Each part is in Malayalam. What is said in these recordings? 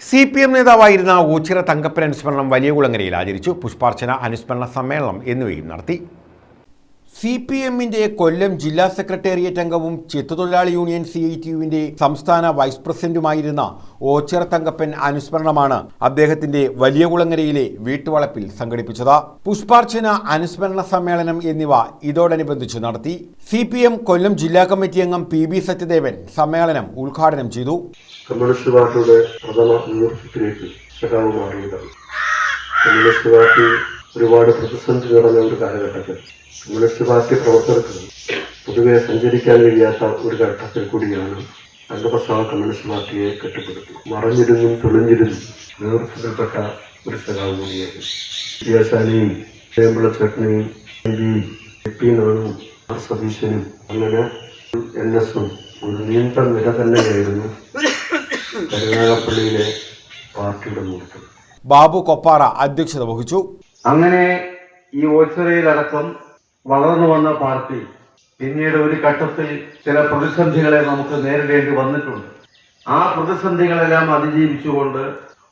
സി പി എം നേതാവായിരുന്ന ഊച്ചിറ തങ്കപ്പൻ അനുസ്മരണം വലിയ കുളങ്ങരയിൽ ആചരിച്ചു. പുഷ്പാർച്ചന അനുസ്മരണ സമ്മേളനം എന്നിവയും നടത്തി. സി പി എമ്മിന്റെ കൊല്ലം ജില്ലാ സെക്രട്ടേറിയറ്റ് അംഗവും ചെത്തുതൊഴിലാളി യൂണിയൻ സി ഐ ടി യുവിന്റെ സംസ്ഥാന വൈസ് പ്രസിഡന്റുമായിരുന്ന ഓച്ചിറ തങ്കപ്പൻ അനുസ്മരണമാണ് അദ്ദേഹത്തിന്റെ വലിയ കുളങ്ങരയിലെ വീട്ടുവളപ്പിൽ സംഘടിപ്പിച്ചത്. പുഷ്പാർച്ചന അനുസ്മരണ സമ്മേളനം എന്നിവ ഇതോടനുബന്ധിച്ച് നടത്തി സി പി എം കൊല്ലം ജില്ലാ കമ്മിറ്റി അംഗം പി ബി സത്യദേവൻ സമ്മേളനം ഉദ്ഘാടനം ചെയ്തു. കമ്മ്യൂണിസ്റ്റ് പാർട്ടിയുടെ ഒരുപാട് പ്രതിസന്ധി നിറഞ്ഞ ഒരു കാലഘട്ടത്തിൽ കമ്മ്യൂണിസ്റ്റ് പാർട്ടി പ്രവർത്തകർക്ക് പൊതുവെ സഞ്ചരിക്കാൻ കഴിയാത്ത ഒരു ഘട്ടത്തിൽ കൂടിയാണ് അംഗപ്രസ്ഥാന കമ്മ്യൂണിസ്റ്റ് പാർട്ടിയെ കെട്ടിപ്പടുത്തി മറഞ്ഞിരുന്നും തെളിഞ്ഞിരുന്നും നേതൃത്വത്തിൽപ്പെട്ട ഒരു സഖാവ് കൂടിയായിരുന്നു. വിദ്യാശാലിയും ചേമ്പിള ചേട്ടനെയും എം പി നാണും ആർ സതീശനും അങ്ങനെ എൻ എസും ഒരു നീണ്ട നിര തന്നെയായിരുന്നു കരുനാഗപ്പള്ളിയിലെ പാർട്ടിയുടെ നേതൃത്വം. ബാബു കൊപ്പാറ അധ്യക്ഷത വഹിച്ചു. അങ്ങനെ ഈ ഓച്ചിറയിലടക്കം വളർന്നു വന്ന പാർട്ടി പിന്നീട് ഒരു ഘട്ടത്തിൽ ചില പ്രതിസന്ധികളെ നമുക്ക് നേരിടേണ്ടി വന്നിട്ടുണ്ട്. ആ പ്രതിസന്ധികളെല്ലാം അതിജീവിച്ചുകൊണ്ട്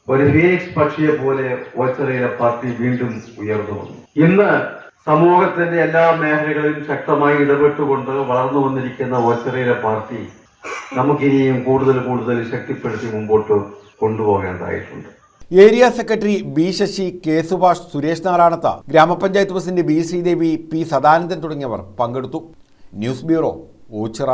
ഒരു ഫീനിക്സ് പക്ഷിയെ പോലെ ഓച്ചിറയിലെ പാർട്ടി വീണ്ടും ഉയർന്നു വന്നു. ഇന്ന് സമൂഹത്തിന്റെ എല്ലാ മേഖലകളിലും ശക്തമായി ഇടപെട്ടുകൊണ്ട് വളർന്നു വന്നിരിക്കുന്ന ഓച്ചിറയിലെ പാർട്ടി നമുക്കിനിയും കൂടുതൽ കൂടുതൽ ശക്തിപ്പെടുത്തി മുമ്പോട്ട് കൊണ്ടുപോകേണ്ടതായിട്ടുണ്ട്. Area secretary B Sasi K Subhash Suresh നാരായണത്ത ഗ്രാമപഞ്ചായത്ത് president B Sreedevi P Sadanandan തുടങ്ങിയവർ പങ്കെടുത്തു. News bureau Oochira